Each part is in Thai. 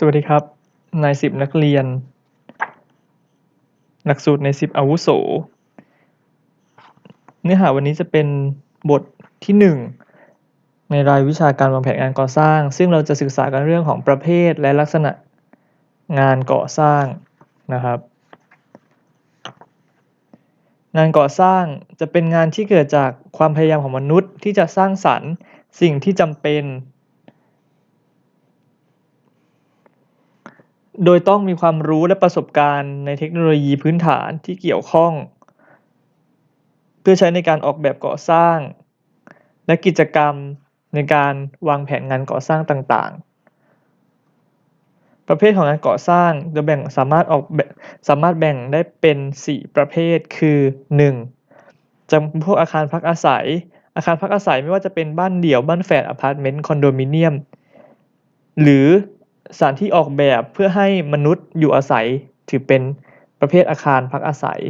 สวัสดีครับ นายสิบนักเรียน หลักสูตรในสิบอาวุโส เนื้อหาวันนี้จะเป็นบทที่หนึ่งในรายวิชาการวางแผนงานก่อสร้าง ซึ่งเราจะศึกษากันเรื่องของประเภทและลักษณะงานก่อสร้างนะครับ งานก่อสร้างจะเป็นงานที่เกิดจากความพยายามของมนุษย์ที่จะสร้างสรรค์สิ่งที่จำเป็น โดยต้องมีความรู้และประสบการณ์ในเทคโนโลยีพื้นฐานที่เกี่ยวข้อง เพื่อใช้ในการออกแบบก่อสร้าง และกิจกรรมในการวางแผนงานก่อสร้างต่างๆ ประเภทของงานก่อสร้างจะแบ่งสามารถออกแบบสามารถแบ่งได้เป็น 4 ประเภทคือ 1. จำพวกอาคารพักอาศัย อาคารพักอาศัยไม่ว่าจะเป็นบ้านเดี่ยวบ้านแฝดอพาร์ตเมนต์คอนโดมิเนียม หรือ สถานที่ออกแบบเพื่อให้มนุษย์อยู่อาศัยถือเป็นประเภทอาคารพักอาศัย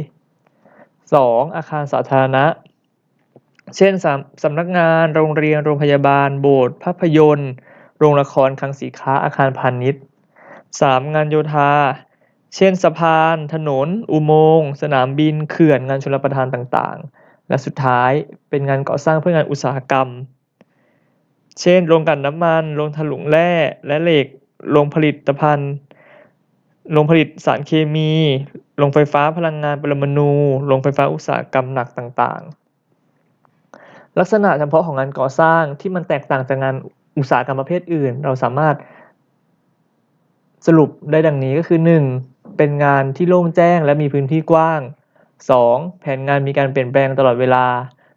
2. อาคารสาธารณะ เช่นสำสำนักงาน โรงเรียน โรงพยาบาล โบสถ์ ภาพยนตร์ โรงละคร คลังสินค้า อาคารพาณิชย์ 3. งานโยธา เช่น สะพาน ถนน อุโมงค์ สนามบิน เขื่อน งานชลประทานต่างๆ และสุดท้าย เป็นงานก่อสร้างเพื่องานอุตสาหกรรม เช่น โรงกลั่นน้ำมัน โรงถลุงแร่ และเหล็ก โรงผลิตภัณฑ์ โรงผลิตสารเคมี โรงไฟฟ้าพลังงานปรมาณู โรงไฟฟ้าอุตสาหกรรมหนักต่างๆ ลักษณะเฉพาะของงานก่อสร้างที่มันแตกต่างจากงานอุตสาหกรรมประเภทอื่น เราสามารถสรุปได้ดังนี้ก็คือ 1. เป็นงานที่โล่งแจ้งและมีพื้นที่กว้าง 2. แผนงานมีการเปลี่ยนแปลงตลอดเวลา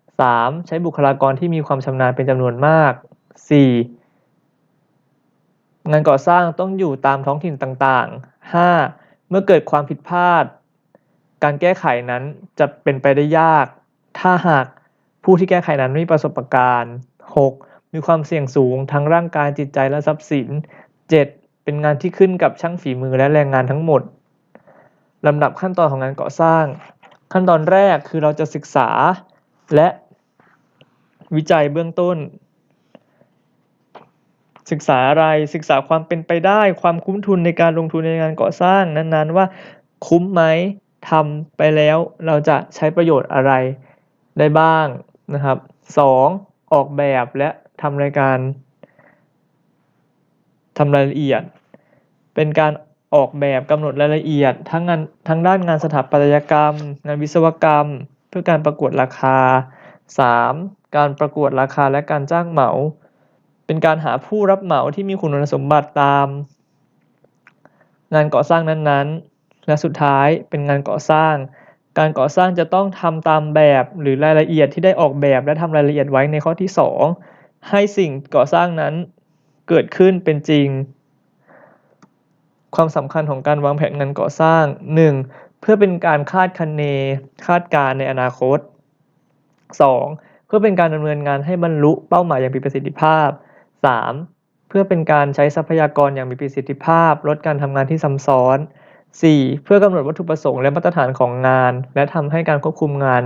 3. ใช้บุคลากรที่มีความชำนาญเป็นจำนวนมาก 4. งานก่อสร้างต้องอยู่ตามท้องถิ่นต่างๆ 5. เมื่อเกิดความผิดพลาด การแก้ไขนั้นจะเป็นไปได้ยาก ถ้าหากผู้ที่แก้ไขนั้นไม่มีประสบการณ์ 6. มีความเสี่ยงสูงทั้งร่างกายจิตใจและทรัพย์สิน 7. เป็นงานที่ขึ้นกับช่างฝีมือและแรงงานทั้งหมดลำดับขั้นตอนของงานก่อสร้าง ขั้นตอนแรกคือเราจะศึกษาและวิจัยเบื้องต้น ศึกษาอะไรศึกษาความเป็นไปได้ความคุ้มทุนในการลงทุนในงานก่อสร้างนั้นๆ ว่าคุ้มไหมทำไปแล้วเราจะใช้ประโยชน์อะไรได้บ้างนะครับ 2. ออกแบบและทำรายการทำรายละเอียด เป็นการออกแบบกำหนดรายละเอียด ทั้งงานทั้งด้านงานสถาปัตยกรรม งานวิศวกรรม เพื่อการประกวดราคา 3. การประกวดราคาและการจ้างเหมา เป็นการหาผู้รับเหมาที่มีคุณสมบัติตาม งานก่อสร้างนั้นๆ และสุดท้ายเป็นงานก่อสร้าง การก่อสร้างจะต้องทำตามแบบหรือรายละเอียดที่ได้ออกแบบและทำรายละเอียดไว้ในข้อที่ 2 ให้สิ่งก่อสร้างนั้นเกิดขึ้นเป็นจริง ความสำคัญของการวางแผนงานก่อสร้าง 1. เพื่อเป็นการคาดคะเน คาดการณ์ในอนาคต 2. เพื่อเป็นการดำเนินงานให้บรรลุเป้าหมายอย่างมีประสิทธิภาพ 3. เพื่อเป็นการใช้ทรัพยากรอย่างมีประสิทธิภาพ ลดการทำงานที่ซ้ำซ้อน 4. เพื่อกำหนดวัตถุประสงค์และมาตรฐานของงาน และทำให้การควบคุมงาน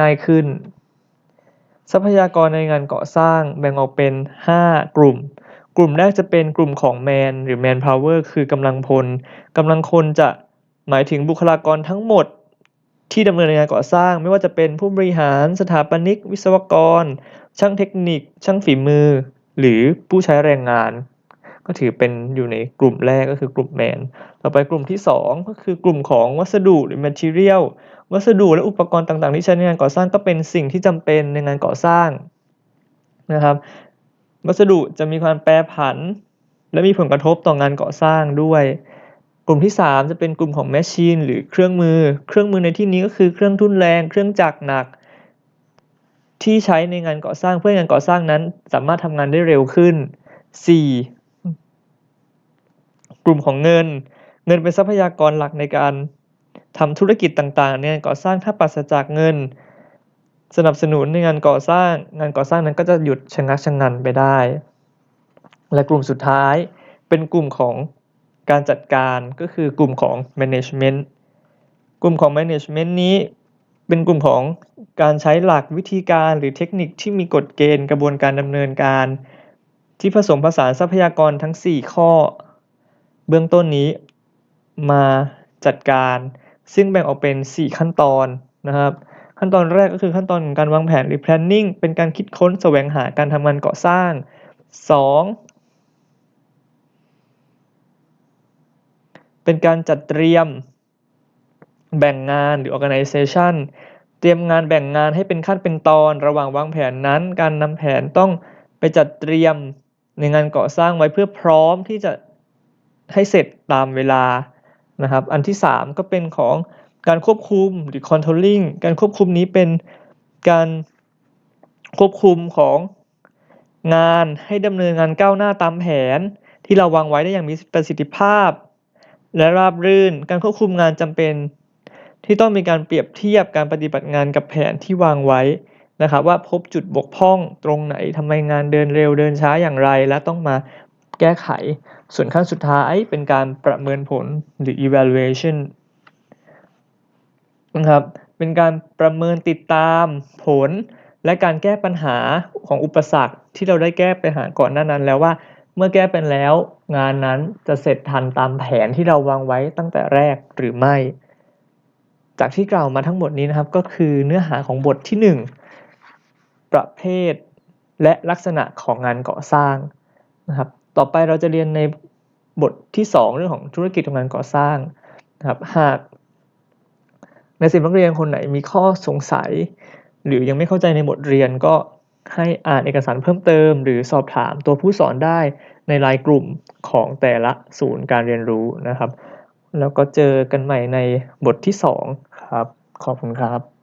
ง่ายขึ้น ทรัพยากรในงานก่อสร้างแบ่งออกเป็น 5 กลุ่ม กลุ่มแรกจะเป็นกลุ่มของ man หรือ manpower คือกำลังพลกำลังคนจะหมายถึงบุคลากรทั้งหมดที่ดำเนินงานก่อสร้าง ไม่ว่าจะเป็นผู้บริหาร สถาปนิก วิศวกร ช่างเทคนิค ช่างฝีมือ หรือผู้ใช้แรงงาน ก็ถือเป็นอยู่ในกลุ่มแรกก็คือกลุ่มแมน ต่อไปกลุ่มที่ 2 ก็คือกลุ่มของวัสดุหรือ material วัสดุและอุปกรณ์ต่างๆ ที่ใช้ในงานก่อสร้างก็เป็นสิ่งที่จำเป็นในงานก่อสร้างนะครับ วัสดุจะมีความแปรผัน และมีผลกระทบต่องานก่อสร้างด้วย กลุ่มที่ 3 จะเป็นกลุ่มของ machine หรือเครื่องมือ เครื่องมือในที่นี้ก็คือเครื่องทุ่นแรง เครื่องจักรหนัก ที่ใช้ในงานก่อสร้างเพื่องานก่อสร้างนั้น สามารถทำงานได้เร็วขึ้น 4. กลุ่มของเงิน เงินเป็นทรัพยากรหลักในการทำธุรกิจต่างๆในงานก่อสร้างถ้าปราศจากเงิน สนับสนุนในงานก่อสร้าง งานก่อสร้างนั้นก็จะหยุดชะงักชะงันไปได้ และกลุ่มสุดท้ายเป็นกลุ่มของการจัดการก็คือกลุ่มของ management กลุ่มของ management นี้ เป็นกลุ่มของการใช้หลักวิธีการหรือเทคนิคที่มีกฎเกณฑ์กระบวนการดำเนินการ ที่ผสมผสานทรัพยากรทั้ง 4 ข้อ เบื้องต้นนี้มาจัดการ ซึ่งแบ่งออกเป็น 4 ขั้นตอนนะครับ ขั้นตอนแรกก็คือขั้นตอนของการวางแผนหรือ planning เป็นการคิดค้นแสวงหาการทำงานก่อสร้าง 2. เป็นการจัดเตรียม แบ่งงานหรือ organization เตรียมงานแบ่งงานให้เป็นขั้นเป็นตอนระหว่างวางแผนนั้น การนำแผนต้องไปจัดเตรียมในงานก่อสร้างไว้เพื่อพร้อมที่จะให้เสร็จตามเวลานะครับ อันที่ 3 ก็เป็นของการควบคุมหรือ controlling การควบคุมนี้เป็นการควบคุมของงานให้ดำเนินงานก้าวหน้าตามแผน ที่เราวางไว้ได้อย่างมีประสิทธิภาพ และราบรื่น การควบคุมงานจำเป็น ที่ต้องมีการเปรียบเทียบการปฏิบัติงานกับแผนที่วางไว้นะครับว่าพบจุดบกพร่องตรงไหนทำไมงานเดินเร็วเดินช้าอย่างไร และต้องมาแก้ไข ส่วนขั้นสุดท้ายเป็นการประเมินผลหรือ evaluation นะครับเป็นการประเมินติดตามผล และการแก้ปัญหาของอุปสรรคที่เราได้แก้ไปหาก่อนหน้านั้นแล้วว่าเมื่อแก้เป็นแล้วงานนั้นจะเสร็จทันตามแผนที่เราวางไว้ตั้งแต่แรกหรือไม่ จากที่กล่าวมาทั้งหมดนี้นะครับก็คือเนื้อหาของบทที่ 1 ประเภทและลักษณะของงานก่อสร้างนะครับ ต่อไปเราจะเรียนในบทที่ 2 เรื่องของธุรกิจของงานก่อสร้างนะครับหากในสิบนักเรียนคนไหนมีข้อสงสัย หรือยังไม่เข้าใจในบทเรียนก็ให้อ่านเอกสารเพิ่มเติม หรือสอบถามตัวผู้สอนได้ในรายกลุ่มของแต่ละศูนย์การเรียนรู้นะครับ แล้วก็เจอกันใหม่ในบทที่สองครับ ขอบคุณครับ